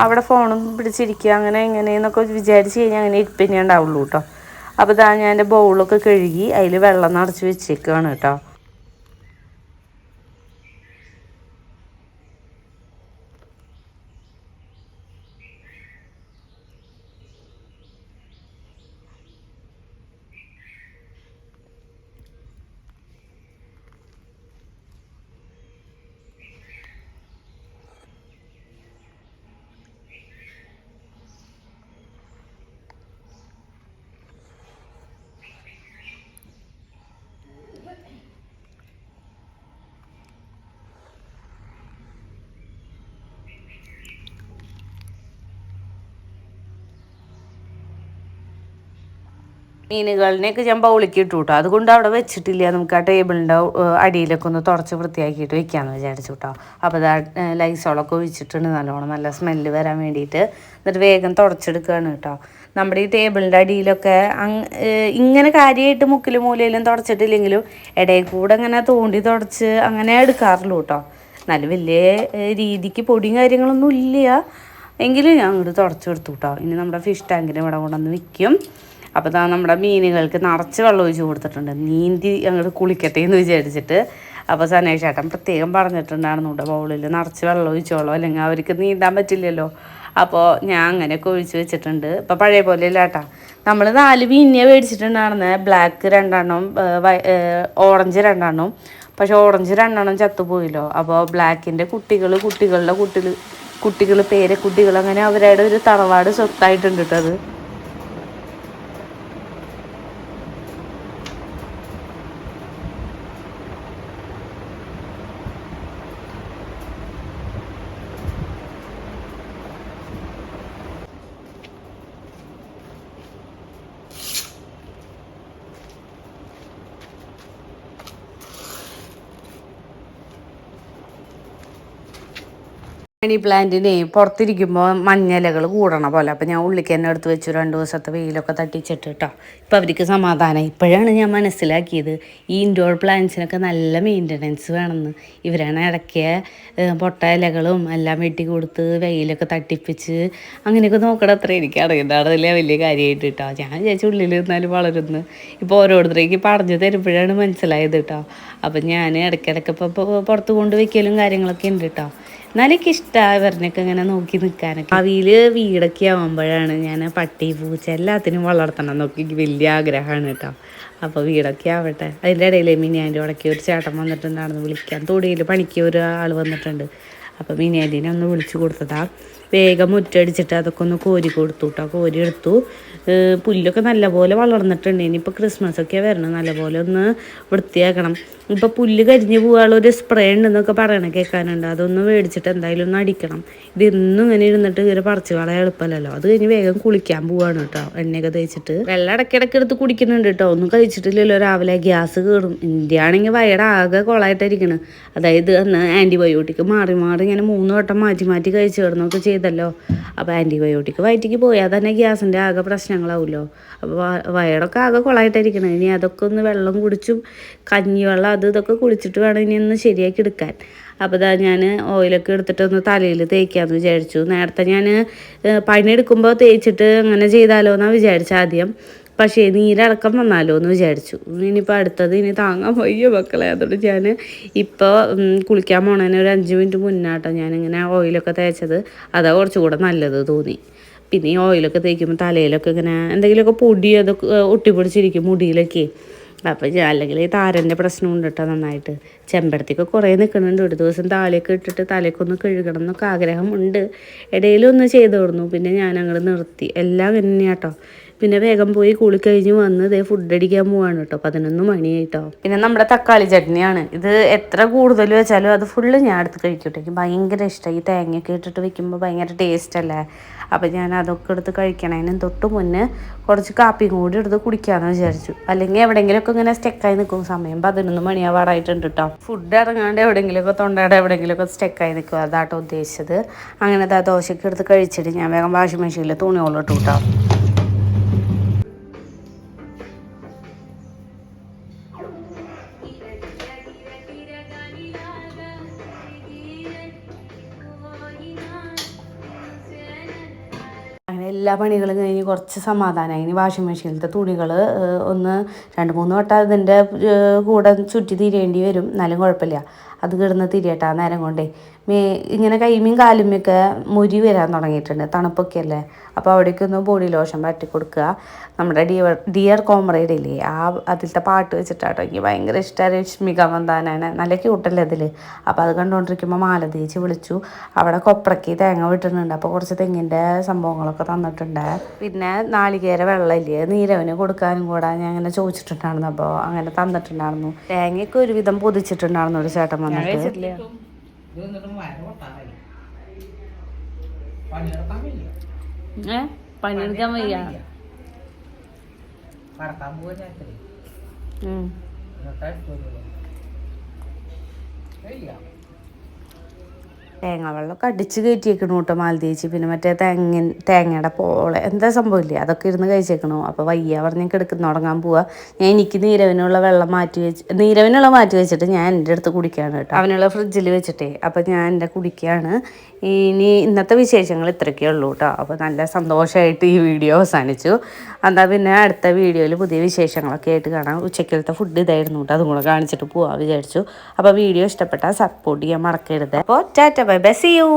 അവിടെ ഫോണും പിടിച്ചിരിക്കുക അങ്ങനെ എങ്ങനെയെന്നൊക്കെ വിചാരിച്ച് കഴിഞ്ഞാൽ അങ്ങനെ ഇരിപ്പിനെ ഉണ്ടാവുള്ളൂ കേട്ടോ അപ്പോൾ ഇതാ ഞാൻ എന്റെ ബൗളൊക്കെ കഴുകി അതിൽ വെള്ളം നിറച്ച് വെച്ചേക്കുകയാണ് കേട്ടോ മീനുകളിനെയൊക്കെ ഞാൻ ബൗളിക്ക് ഇട്ടു കേട്ടോ അതുകൊണ്ട് അവിടെ വെച്ചിട്ടില്ല. നമുക്ക് ആ ടേബിളിന്റെ അടിയിലൊക്കെ ഒന്ന് തുടച്ച് വൃത്തിയാക്കിയിട്ട് വെക്കാമെന്ന് വിചാരിച്ചു കേട്ടോ അപ്പോൾ അത് ലൈസോളൊക്കെ ഒഴിച്ചിട്ടുണ്ട് നല്ലോണം. നല്ല സ്മെല്ല് വരാൻ വേണ്ടിയിട്ട് എന്നിട്ട് വേഗം തുടച്ചെടുക്കുകയാണ് കേട്ടോ. നമ്മുടെ ഈ ടേബിളിന്റെ അടിയിലൊക്കെ ഇങ്ങനെ കാര്യമായിട്ട് മുക്കിലും മൂലയിലും തുടച്ചിട്ടില്ലെങ്കിലും ഇടയിൽ കൂടെ അങ്ങനെ തോണ്ടി തുടച്ച് അങ്ങനെ എടുക്കാറുള്ളൂ കേട്ടോ. നല്ല വലിയ രീതിക്ക് പൊടിയും കാര്യങ്ങളൊന്നും ഇല്ല. എങ്കിലും ഞാൻ അങ്ങോട്ട് തുടച്ചു കൊടുത്തു കേട്ടോ. ഇനി നമ്മുടെ ഫിഷ് ടാങ്കിന് ഇവിടെ കൊണ്ടുവന്ന് വിൽക്കും. അപ്പോൾ ഇതാ നമ്മുടെ മീനുകൾക്ക് നിറച്ച് വെള്ളം ഒഴിച്ച് കൊടുത്തിട്ടുണ്ട്. നീന്തി അങ്ങോട്ട് കുളിക്കട്ടെ എന്ന് വിചാരിച്ചിട്ട്. അപ്പോൾ സനേഷ് ചേട്ടൻ പ്രത്യേകം പറഞ്ഞിട്ടുണ്ടായിരുന്നു കേട്ടോ ബൗളിൽ നിറച്ച് വെള്ളം ഒഴിച്ചോളോ അല്ലെങ്കിൽ അവർക്ക് നീന്താൻ പറ്റില്ലല്ലോ. അപ്പോൾ ഞാൻ അങ്ങനെയൊക്കെ ഒഴിച്ച് വെച്ചിട്ടുണ്ട്. ഇപ്പോൾ പഴയ പോലെ ഇല്ലാട്ടാ നമ്മൾ നാല് മീനിനെ മേടിച്ചിട്ടുണ്ടായിരുന്നത് ബ്ലാക്ക് രണ്ടെണ്ണം ഓറഞ്ച് രണ്ടെണ്ണം. പക്ഷെ ഓറഞ്ച് രണ്ടെണ്ണം ചത്തുപോയില്ലോ. അപ്പോൾ ബ്ലാക്കിന്റെ കുട്ടികൾ കുട്ടികളുടെ കുട്ടികൾ കുട്ടികൾ പേരെ കുട്ടികൾ അങ്ങനെ അവരുടെ ഒരു തറവാട് സ്വത്തായിട്ടുണ്ട് കേട്ടോ അത്. മണി പ്ലാന്റിനെ പുറത്തിരിക്കുമ്പോൾ മഞ്ഞലകൾ കൂടണ പോലെ. അപ്പം ഞാൻ ഉള്ളിക്ക് തന്നെ എടുത്ത് വെച്ചു. രണ്ട് ദിവസത്തെ വെയിലൊക്കെ തട്ടിച്ചിട്ട് കേട്ടോ ഇപ്പം അവർക്ക് സമാധാനം. ഇപ്പോഴാണ് ഞാൻ മനസ്സിലാക്കിയത് ഈ ഇൻഡോർ പ്ലാന്റ്സിനൊക്കെ നല്ല മെയിന്റനൻസ് വേണമെന്ന് ഇവരാണ് ഇടയ്ക്ക് പൊട്ട ഇലകളും എല്ലാം വെട്ടി കൊടുത്ത് വെയിലൊക്കെ തട്ടിപ്പിച്ച് അങ്ങനെയൊക്കെ നോക്കണം അത്ര എനിക്ക് അറിയുന്നതാണ് വലിയ കാര്യമായിട്ട് കേട്ടോ ഞാൻ വിചാരിച്ച ഉള്ളിൽ നിന്നാലും വളരുന്നു. ഇപ്പോൾ ഓരോരുത്തരേക്ക് പറഞ്ഞു തരുമ്പോഴാണ് മനസ്സിലായത് കേട്ടോ അപ്പം ഞാൻ ഇടയ്ക്കിടയ്ക്ക് ഇപ്പോൾ പുറത്ത് കൊണ്ട് വയ്ക്കലും കാര്യങ്ങളൊക്കെ ഉണ്ട് കേട്ടോ എന്നാലും എനിക്ക് ഇഷ്ടമാണ് ഇവരിനൊക്കെ ഇങ്ങനെ നോക്കി നിൽക്കാനൊക്കെ ഭാവിയിൽ വീടൊക്കെ ആവുമ്പോഴാണ് ഞാൻ പട്ടി പൂച്ച എല്ലാത്തിനും വളർത്തണം നോക്കി വലിയ ആഗ്രഹമാണ് കേട്ടോ. അപ്പോൾ വീടൊക്കെ ആവട്ടെ. അതിന്റെ ഇടയിൽ മിനിയാന്റെ ഉടക്കി ഒരു ചേട്ടൻ വന്നിട്ടുണ്ടായിരുന്നു. വിളിക്കാൻ തൊടിയിൽ പണിക്ക് ഒരു ആൾ വന്നിട്ടുണ്ട്. അപ്പോൾ മിനിയാന്റീനെ ഒന്ന് വിളിച്ചു കൊടുത്തതാ. വേഗം മുറ്റടിച്ചിട്ട് അതൊക്കെ ഒന്ന് കോരി കൊടുത്തു കേട്ടോ കോരി എടുത്തു. പുല്ലൊക്കെ നല്ലപോലെ വളർന്നിട്ടുണ്ട്. ഇനിയിപ്പോൾ ക്രിസ്മസ് ഒക്കെ വരണം. നല്ലപോലെ ഒന്ന് വൃത്തിയാക്കണം. ഇപ്പോൾ പുല്ല് കരിഞ്ഞു പോകാനുള്ള ഒരു സ്പ്രേ ഉണ്ടെന്നൊക്കെ പറയണ കേൾക്കാനുണ്ട്. അതൊന്നും മേടിച്ചിട്ട് എന്തായാലും ഒന്ന് അടിക്കണം. ഇത് ഇന്നും ഇങ്ങനെ ഇരുന്നിട്ട് ഇങ്ങനെ പറിച്ചു കളയാൻ എളുപ്പമല്ലല്ലോ. അത് കഴിഞ്ഞ് വേഗം കുളിക്കാൻ പോവാണ് കേട്ടോ എണ്ണയൊക്കെ തേച്ചിട്ട്. വെള്ളം ഇടയ്ക്കിടയ്ക്ക് എടുത്ത് കുടിക്കുന്നുണ്ട് കേട്ടോ. ഒന്നും കഴിച്ചിട്ടില്ലല്ലോ രാവിലെ. ഗ്യാസ് കയറും ഇന്ത്യ ആണെങ്കിൽ വയറ് ആകെ കൊളായിട്ടിരിക്കണം അതായത് അന്ന് ആന്റിബയോട്ടിക് മാറി മാറി ഇങ്ങനെ മൂന്ന് വട്ടം മാറ്റി മാറ്റി കഴിച്ചു കിടന്നൊക്കെ ചെയ്തല്ലോ. അപ്പോൾ ആന്റിബയോട്ടിക് വയറ്റിക്ക് പോയാൽ തന്നെ ഗ്യാസിന്റെ ആകെ പ്രശ്നങ്ങളാവുമല്ലോ അപ്പോൾ വയറൊക്കെ ആകെ കൊളായിട്ടായിരിക്കണം. ഇനി അതൊക്കെ ഒന്ന് വെള്ളം കുടിച്ചും കഞ്ഞിവെള്ളം അത് ഇതൊക്കെ കുളിച്ചിട്ട് വേണം ഇനി ഒന്ന് ശരിയാക്കി എടുക്കാൻ. അപ്പോൾ ഇതാ ഞാൻ ഓയിലൊക്കെ എടുത്തിട്ടൊന്ന് തലയിൽ തേക്കാമെന്ന് വിചാരിച്ചു. നേരത്തെ ഞാൻ പണിയെടുക്കുമ്പോൾ തേച്ചിട്ട് അങ്ങനെ ചെയ്താലോ എന്നാണ് വിചാരിച്ച ആദ്യം. പക്ഷേ നീരടക്കം വന്നാലോ എന്ന് വിചാരിച്ചു. ഇനിയിപ്പോൾ അടുത്തത് ഇനി താങ്ങാൻ വയ്യ മക്കളെ. അതുകൊണ്ട് ഞാൻ ഇപ്പോൾ കുളിക്കാൻ പോണതിന് ഒരു അഞ്ച് മിനിറ്റ് മുന്നാട്ടോ ഞാനിങ്ങനെ ഓയിലൊക്കെ തേച്ചത്. അതാ കുറച്ചുകൂടെ നല്ലത് തോന്നി. പിന്നെ ഈ ഓയിലൊക്കെ തേക്കുമ്പോൾ തലയിലൊക്കെ ഇങ്ങനെ എന്തെങ്കിലുമൊക്കെ പൊടി അതൊക്കെ ഒട്ടിപ്പിടിച്ചിരിക്കും മുടിയിലൊക്കെ. അപ്പം ഞാൻ അല്ലെങ്കിൽ താരന്റെ പ്രശ്നം ഉണ്ട് കേട്ടോ നന്നായിട്ട്. ചെമ്പരത്തിക്ക് കുറേ നിൽക്കുന്നുണ്ട്. ഒരു ദിവസം താലേക്ക് ഇട്ടിട്ട് തലയ്ക്കൊന്ന് കഴുകണം എന്നൊക്കെ ആഗ്രഹമുണ്ട്. ഇടയിലൊന്ന് ചെയ്തോടുന്നു പിന്നെ ഞാൻ അങ്ങോട്ട് നിർത്തി. എല്ലാം തന്നെയാട്ടോ പിന്നെ വേഗം പോയി കുളി കഴിഞ്ഞ് വന്ന് ഇതേ ഫുഡ് അടിക്കാൻ പോവാണ് കേട്ടോ പതിനൊന്ന് മണിയായിട്ടോ. പിന്നെ നമ്മുടെ തക്കാളി ചട്നിയാണ്. ഇത് എത്ര കൂടുതൽ വെച്ചാലും അത് ഫുള്ള് ഞാൻ എടുത്ത് കഴിക്കട്ടെ ഭയങ്കര ഇഷ്ടമായി ഈ തേങ്ങയൊക്കെ ഇട്ടിട്ട് വെക്കുമ്പോൾ ഭയങ്കര ടേസ്റ്റ് അല്ലേ? അപ്പം ഞാൻ അതൊക്കെ എടുത്ത് കഴിക്കണതിന് തൊട്ട് മുന്നേ കുറച്ച് കാപ്പിയും കൂടി എടുത്ത് കുടിക്കാമെന്ന് വിചാരിച്ചു. അല്ലെങ്കിൽ എവിടെയെങ്കിലുമൊക്കെ ഇങ്ങനെ സ്റ്റെക്കായി നിൽക്കും സമയം പതിനൊന്ന് മണിയാവാറായിട്ടുണ്ട് കേട്ടോ ഫുഡ് ഇറങ്ങാണ്ട് എവിടെയെങ്കിലുമൊക്കെ തൊണ്ടയുടെ എവിടെയെങ്കിലുമൊക്കെ സ്റ്റെക്കായി നിൽക്കും അതാട്ടോ ഉദ്ദേശിച്ചത്. അങ്ങനത്തെ ആ ദോശയ്ക്ക് എടുത്ത് കഴിച്ചിട്ട് ഞാൻ വേഗം വാഷിംഗ് മെഷീനിൽ തുണിയോളിട്ടു കേട്ടോ എല്ലാ പണികളും കഴിഞ്ഞ് കുറച്ച് സമാധാനമായി ഇനി വാഷിംഗ് മെഷീനിലത്തെ തുണികൾ ഒന്ന് രണ്ട് മൂന്ന് വട്ടം അതിന്റെ കൂടെ ചുറ്റി തിരിയേണ്ടി വരും. എന്നാലും കുഴപ്പമില്ല. അത് കിടന്ന് തിരിയട്ടാ നേരം കൊണ്ടേ. മേ ഇങ്ങനെ കൈമീൻ കാലുമൊക്കെ മുരി വരാൻ തുടങ്ങിയിട്ടുണ്ട്. തണുപ്പൊക്കെ അല്ലേ? അപ്പോൾ അവിടേക്കൊന്ന് ബോഡി ലോഷൻ പറ്റി കൊടുക്കുക. നമ്മുടെ ഡിയർ ഡിയർ കോമ്രേഡ് ഇല്ലേ ആ അതിലത്തെ പാട്ട് വെച്ചിട്ടാട്ടോ. എനിക്ക് ഭയങ്കര ഇഷ്ടമായ രശ്മിക മന്ദാനാണ് നല്ല ക്യൂട്ടല്ലേ അതിൽ അപ്പോൾ അത് കണ്ടുകൊണ്ടിരിക്കുമ്പോൾ മാലതേച്ച് വിളിച്ചു. അവിടെ കൊപ്രയ്ക്ക് തേങ്ങ വിട്ടിട്ടുണ്ട്. അപ്പോൾ കുറച്ച് തെങ്ങിന്റെ സംഭവങ്ങളൊക്കെ തന്നിട്ടുണ്ട്. പിന്നെ നാളികേര വെള്ളമില്ലേ? നീരവന് കൊടുക്കാനും കൂടെ. ഞാൻ അങ്ങനെ ചോദിച്ചിട്ടുണ്ടായിരുന്നു. അപ്പോൾ അങ്ങനെ തന്നിട്ടുണ്ടായിരുന്നു. തേങ്ങയൊക്കെ ഒരുവിധം പൊതിച്ചിട്ടുണ്ടായിരുന്നു ഒരു ചേട്ടൻ വന്നിട്ട് വയ്യ ഏ പണിയെടുക്കാൻ വയ്യ ഉം. തേങ്ങ വെള്ളമൊക്കെ അടിച്ച് കയറ്റിയേക്കണു കേട്ടോ മാലതേച്ച് പിന്നെ മറ്റേ തേങ്ങ തേങ്ങയുടെ പോളെ എന്താ സംഭവമില്ലേ അതൊക്കെ ഇരുന്ന് കഴിച്ചേക്കണു. അപ്പോൾ വയ്യ പറഞ്ഞ് കിടക്കുന്ന തുടങ്ങാൻ പോവാ. ഞാൻ എനിക്ക് നീരവിനുള്ള വെള്ളം മാറ്റി വെച്ച് നീരവിനുള്ള മാറ്റി വെച്ചിട്ട് ഞാൻ എന്റെ അടുത്ത് കുടിക്കുകയാണ് കേട്ടോ. അവനുള്ള ഫ്രിഡ്ജിൽ വെച്ചിട്ടേ. അപ്പോൾ ഞാൻ എന്റെ കുടിക്കുകയാണ് ഇനി ഇന്നത്തെ വിശേഷങ്ങൾ ഇത്രയൊക്കെ ഉള്ളൂ കേട്ടോ. അപ്പോൾ നല്ല സന്തോഷമായിട്ട് ഈ വീഡിയോ അവസാനിച്ചു. എന്താ പിന്നെ അടുത്ത വീഡിയോയിൽ പുതിയ വിശേഷങ്ങളൊക്കെ ആയിട്ട് കാണാം. ഉച്ചയ്ക്കലത്തെ ഫുഡ് ഇതായിരുന്നു കേട്ടോ. അതും കൂടെ കാണിച്ചിട്ട് പോവാം വിചാരിച്ചു. അപ്പോൾ വീഡിയോ ഇഷ്ടപ്പെട്ടാൽ സപ്പോർട്ട് ചെയ്യാൻ മറക്കരുത്. അപ്പോൾ ടാറ്റ ബൈ സി യു